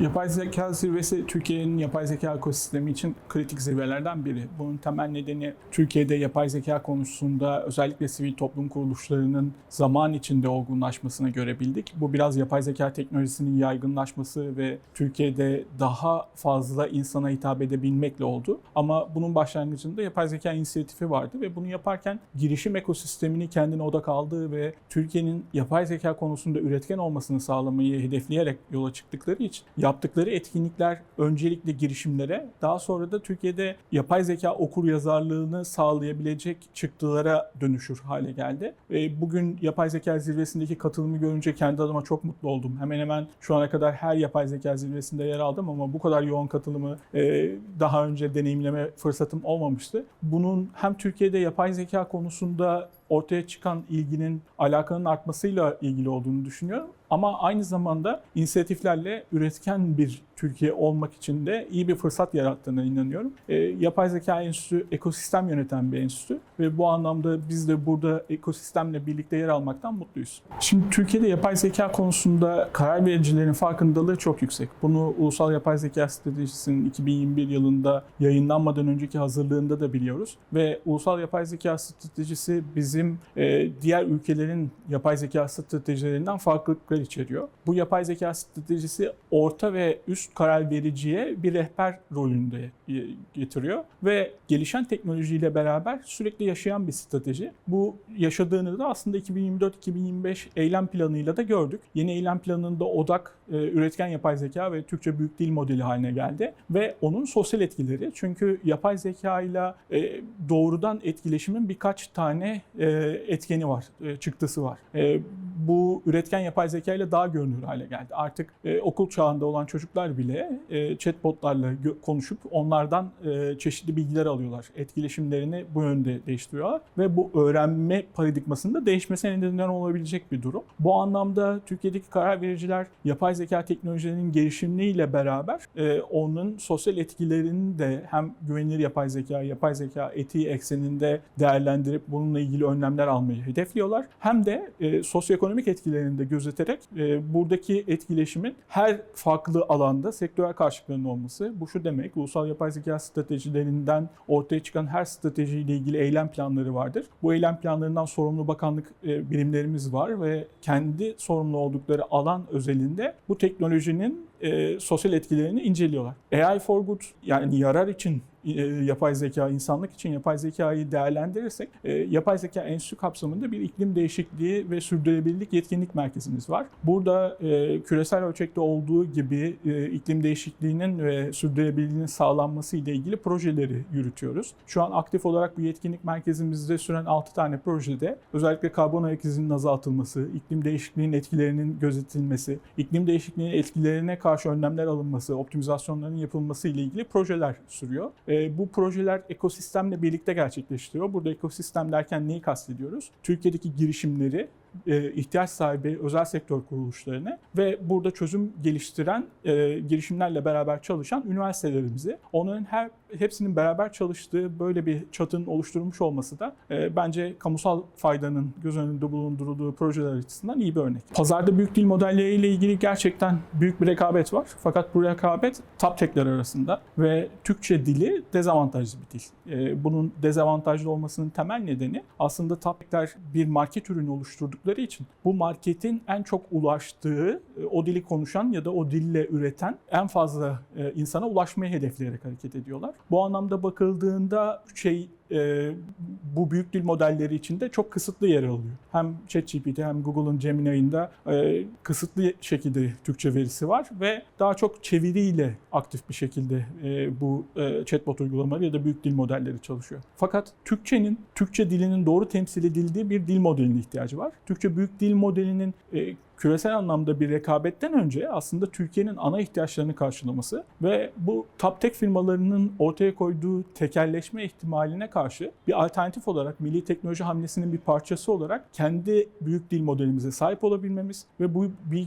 Yapay zeka zirvesi Türkiye'nin yapay zeka ekosistemi için kritik zirvelerden biri. Bunun temel nedeni Türkiye'de yapay zeka konusunda özellikle sivil toplum kuruluşlarının zaman içinde olgunlaşmasını görebildik. Bu biraz yapay zeka teknolojisinin yaygınlaşması ve Türkiye'de daha fazla insana hitap edebilmekle oldu. Ama bunun başlangıcında yapay zeka inisiyatifi vardı ve bunu yaparken girişim ekosistemini kendine odak aldığı ve Türkiye'nin yapay zeka konusunda üretken olmasını sağlamayı hedefleyerek yola çıktıkları için yaptıkları etkinlikler öncelikle girişimlere, daha sonra da Türkiye'de yapay zeka okur yazarlığını sağlayabilecek çıktılara dönüşür hale geldi. Ve bugün yapay zeka zirvesindeki katılımı görünce kendi adıma çok mutlu oldum. Hemen hemen şu ana kadar her yapay zeka zirvesinde yer aldım ama bu kadar yoğun katılımı e, daha önce deneyimleme fırsatım olmamıştı. Bunun hem Türkiye'de yapay zeka konusunda ortaya çıkan ilginin, alakanın artmasıyla ilgili olduğunu düşünüyorum. Ama aynı zamanda inisiyatiflerle üretken bir Türkiye olmak için de iyi bir fırsat yarattığına inanıyorum. E, Yapay Zeka Enstitüsü ekosistem yöneten bir enstitü ve bu anlamda biz de burada ekosistemle birlikte yer almaktan mutluyuz. Şimdi Türkiye'de yapay zeka konusunda karar vericilerin farkındalığı çok yüksek. Bunu Ulusal Yapay Zeka Stratejisi'nin 2021 yılında yayınlanmadan önceki hazırlığında da biliyoruz. Ve Ulusal Yapay Zeka Stratejisi bizim e, diğer ülkelerin yapay zeka stratejilerinden farklılıklar içeriyor. Bu yapay zeka stratejisi orta ve üst karar vericiye bir rehber rolünde getiriyor ve gelişen teknolojiyle beraber sürekli yaşayan bir strateji. Bu yaşadığını da aslında 2024-2025 eylem planıyla da gördük. Yeni eylem planında odak e, üretken yapay zeka ve Türkçe büyük dil modeli haline geldi ve onun sosyal etkileri çünkü yapay zeka ile e, doğrudan etkileşimin birkaç tane e, etkeni var, çıktısı var. Bu üretken yapay zeka ile daha görünür hale geldi. Artık e, okul çağında olan çocuklar bile e, chatbotlarla konuşup onlardan e, çeşitli bilgiler alıyorlar. Etkileşimlerini bu yönde değiştiriyorlar ve bu öğrenme paradigmasında değişmesine neden olabilecek bir durum. Bu anlamda Türkiye'deki karar vericiler yapay zeka teknolojilerinin gelişimiyle beraber e, onun sosyal etkilerini de hem güvenilir yapay zeka, yapay zeka etiği ekseninde değerlendirip bununla ilgili önlemler almayı hedefliyorlar. Hem de e, sosyoekonomik etkilerini de gözeterek e, buradaki etkileşimin her farklı alanda sektörel karşılıklarının olması. Bu şu demek, ulusal yapay zeka stratejilerinden ortaya çıkan her stratejiyle ilgili eylem planları vardır. Bu eylem planlarından sorumlu bakanlık e, birimlerimiz var ve kendi sorumlu oldukları alan özelinde bu teknolojinin e, sosyal etkilerini inceliyorlar. AI for Good yani yarar için yapay zeka, insanlık için yapay zekayı değerlendirirsek e, yapay zeka enstitü kapsamında bir iklim değişikliği ve sürdürülebilirlik yetkinlik merkezimiz var. Burada e, küresel ölçekte olduğu gibi e, iklim değişikliğinin ve sürdürülebilirliğinin sağlanması ile ilgili projeleri yürütüyoruz. Şu an aktif olarak bu yetkinlik merkezimizde süren 6 tane projede özellikle karbon ayak izinin azaltılması, iklim değişikliğinin etkilerinin gözetilmesi, iklim değişikliğinin etkilerine karşı önlemler alınması, optimizasyonların yapılması ile ilgili projeler sürüyor. E, bu projeler ekosistemle birlikte gerçekleştiriyor. Burada ekosistem derken neyi kastediyoruz? Türkiye'deki girişimleri ihtiyaç sahibi özel sektör kuruluşlarını ve burada çözüm geliştiren e, girişimlerle beraber çalışan üniversitelerimizi, onların her hepsinin beraber çalıştığı böyle bir çatının oluşturulmuş olması da e, bence kamusal faydanın göz önünde bulundurulduğu projeler açısından iyi bir örnek. Pazarda büyük dil modelleriyle ilgili gerçekten büyük bir rekabet var. Fakat bu rekabet top tech'ler arasında ve Türkçe dili dezavantajlı bir dil. E, bunun dezavantajlı olmasının temel nedeni aslında top tech'ler bir market ürünü oluşturduk oldukları için bu marketin en çok ulaştığı e, o dili konuşan ya da o dille üreten en fazla e, insana ulaşmayı hedefleyerek hareket ediyorlar. Bu anlamda bakıldığında şey e, bu büyük dil modelleri içinde çok kısıtlı yer alıyor. Hem ChatGPT hem Google'ın Gemini'inde e, kısıtlı şekilde Türkçe verisi var ve daha çok çeviriyle aktif bir şekilde e, bu e, chatbot uygulamaları ya da büyük dil modelleri çalışıyor. Fakat Türkçenin, Türkçe dilinin doğru temsil edildiği bir dil modeline ihtiyacı var. Türkçe büyük dil modelinin e, küresel anlamda bir rekabetten önce aslında Türkiye'nin ana ihtiyaçlarını karşılaması ve bu top tech firmalarının ortaya koyduğu tekelleşme ihtimaline karşı bir alternatif olarak milli teknoloji hamlesinin bir parçası olarak kendi büyük dil modelimize sahip olabilmemiz ve bu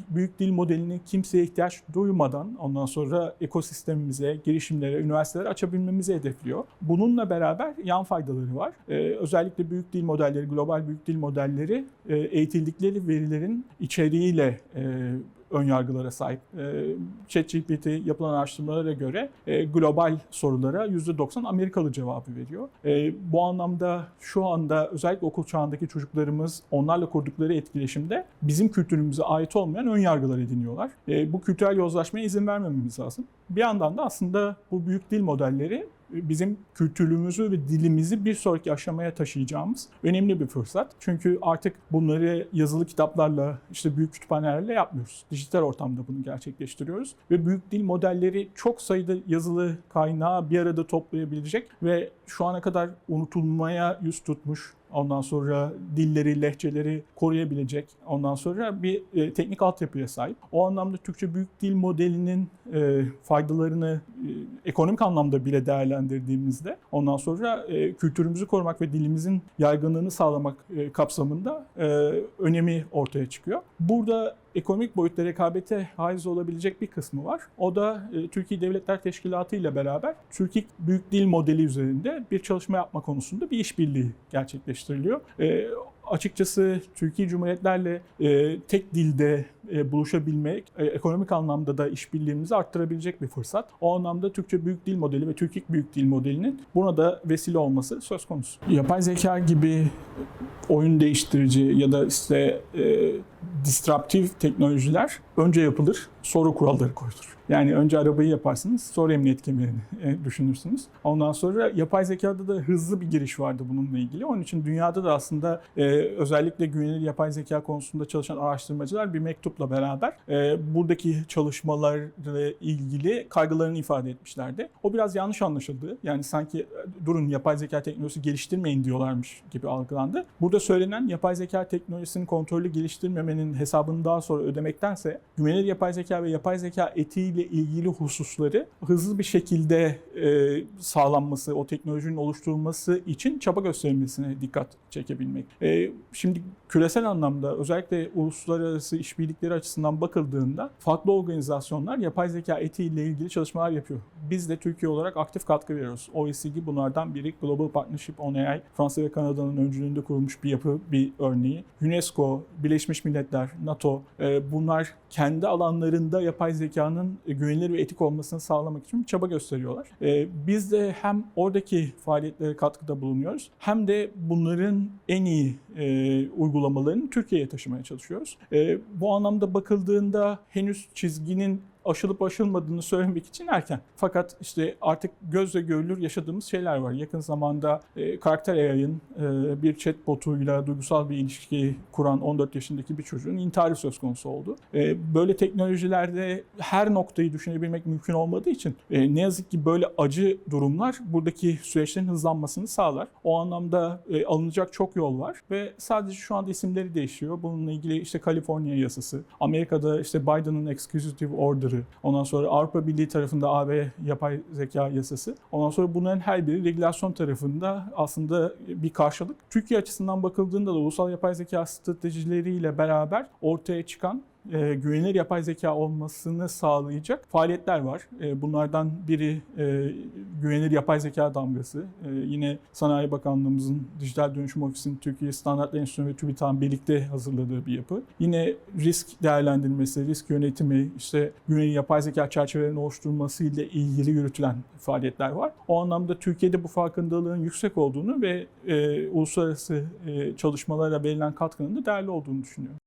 büyük dil modelini kimseye ihtiyaç duymadan ondan sonra ekosistemimize, girişimlere, üniversitelere açabilmemizi hedefliyor. Bununla beraber yan faydaları var. Ee, özellikle büyük dil modelleri, global büyük dil modelleri e, eğitildikleri verilerin içeriği düzeyiyle e, ön yargılara sahip. E, ChatGPT yapılan araştırmalara göre e, global sorulara %90 Amerikalı cevabı veriyor. E, bu anlamda şu anda özellikle okul çağındaki çocuklarımız onlarla kurdukları etkileşimde bizim kültürümüze ait olmayan ön yargılar ediniyorlar. E, bu kültürel yozlaşmaya izin vermememiz lazım. Bir yandan da aslında bu büyük dil modelleri bizim kültürümüzü ve dilimizi bir sonraki aşamaya taşıyacağımız önemli bir fırsat. Çünkü artık bunları yazılı kitaplarla, işte büyük kütüphanelerle yapmıyoruz. Dijital ortamda bunu gerçekleştiriyoruz. Ve büyük dil modelleri çok sayıda yazılı kaynağı bir arada toplayabilecek ve şu ana kadar unutulmaya yüz tutmuş Ondan sonra dilleri, lehçeleri koruyabilecek. Ondan sonra bir e, teknik altyapıya sahip. O anlamda Türkçe Büyük Dil Modeli'nin e, faydalarını e, ekonomik anlamda bile değerlendirdiğimizde ondan sonra e, kültürümüzü korumak ve dilimizin yaygınlığını sağlamak e, kapsamında e, önemi ortaya çıkıyor. Burada ekonomik boyutta rekabete haiz olabilecek bir kısmı var. O da e, Türkiye Devletler Teşkilatı ile beraber Türkiye Büyük Dil Modeli üzerinde bir çalışma yapma konusunda bir işbirliği gerçekleştiriliyor. E, açıkçası Türkiye Cumhuriyetlerle e, tek dilde e, buluşabilmek, e, ekonomik anlamda da işbirliğimizi arttırabilecek bir fırsat. O anlamda Türkçe Büyük Dil Modeli ve Türkiye Büyük Dil Modelinin buna da vesile olması söz konusu. Yapay zeka gibi oyun değiştirici ya da işte e, disruptif teknolojiler önce yapılır, sonra kuralları koyulur. Yani önce arabayı yaparsınız, sonra emniyet kemerini e, düşünürsünüz. Ondan sonra yapay zekada da hızlı bir giriş vardı bununla ilgili. Onun için dünyada da aslında e, özellikle güvenilir yapay zeka konusunda çalışan araştırmacılar bir mektupla beraber e, buradaki çalışmalarla ilgili kaygılarını ifade etmişlerdi. O biraz yanlış anlaşıldı. Yani sanki e, durun yapay zeka teknolojisi geliştirmeyin diyorlarmış gibi algılandı. Burada söylenen yapay zeka teknolojisinin kontrolü geliştirmemenin hesabını daha sonra ödemektense güvenilir yapay zeka ve yapay zeka etiği ile ilgili hususları hızlı bir şekilde e, sağlanması, o teknolojinin oluşturulması için çaba gösterilmesine dikkat çekebilmek. E, şimdi küresel anlamda özellikle uluslararası işbirlikleri açısından bakıldığında farklı organizasyonlar yapay zeka etiği ile ilgili çalışmalar yapıyor. Biz de Türkiye olarak aktif katkı veriyoruz. OECD bunlardan biri Global Partnership on AI, Fransa ve Kanada'nın öncülüğünde kurulmuş bir yapı, bir örneği. UNESCO, Birleşmiş Milletler, NATO e, bunlar kendi alanlarında yapay zekanın güvenilir ve etik olmasını sağlamak için çaba gösteriyorlar. E, biz de hem oradaki faaliyetlere katkıda bulunuyoruz hem de bunların en iyi e, uygulamalarını Türkiye'ye taşımaya çalışıyoruz. E, bu anlamda bakıldığında henüz çizginin aşılıp aşılmadığını söylemek için erken. Fakat işte artık gözle görülür yaşadığımız şeyler var. Yakın zamanda e, karakter AI'ın e, bir chatbotuyla duygusal bir ilişki kuran 14 yaşındaki bir çocuğun intiharı söz konusu oldu. E, böyle teknolojilerde her noktayı düşünebilmek mümkün olmadığı için e, ne yazık ki böyle acı durumlar buradaki süreçlerin hızlanmasını sağlar. O anlamda e, alınacak çok yol var ve sadece şu anda isimleri değişiyor. Bununla ilgili işte Kaliforniya yasası, Amerika'da işte Biden'ın Executive Order Ondan sonra Avrupa Birliği tarafında AB yapay zeka yasası. Ondan sonra bunların her biri regülasyon tarafında aslında bir karşılık. Türkiye açısından bakıldığında da ulusal yapay zeka stratejileriyle beraber ortaya çıkan e, güvenilir yapay zeka olmasını sağlayacak faaliyetler var. E, bunlardan biri e, güvenilir yapay zeka damgası. E, yine Sanayi Bakanlığımızın Dijital Dönüşüm Ofisi'nin Türkiye Standartlar Enstitüsü ve TÜBİTAK'ın birlikte hazırladığı bir yapı. Yine risk değerlendirmesi, risk yönetimi, işte güvenilir yapay zeka çerçevelerinin oluşturulması ile ilgili yürütülen faaliyetler var. O anlamda Türkiye'de bu farkındalığın yüksek olduğunu ve e, uluslararası e, çalışmalara verilen katkının da değerli olduğunu düşünüyorum.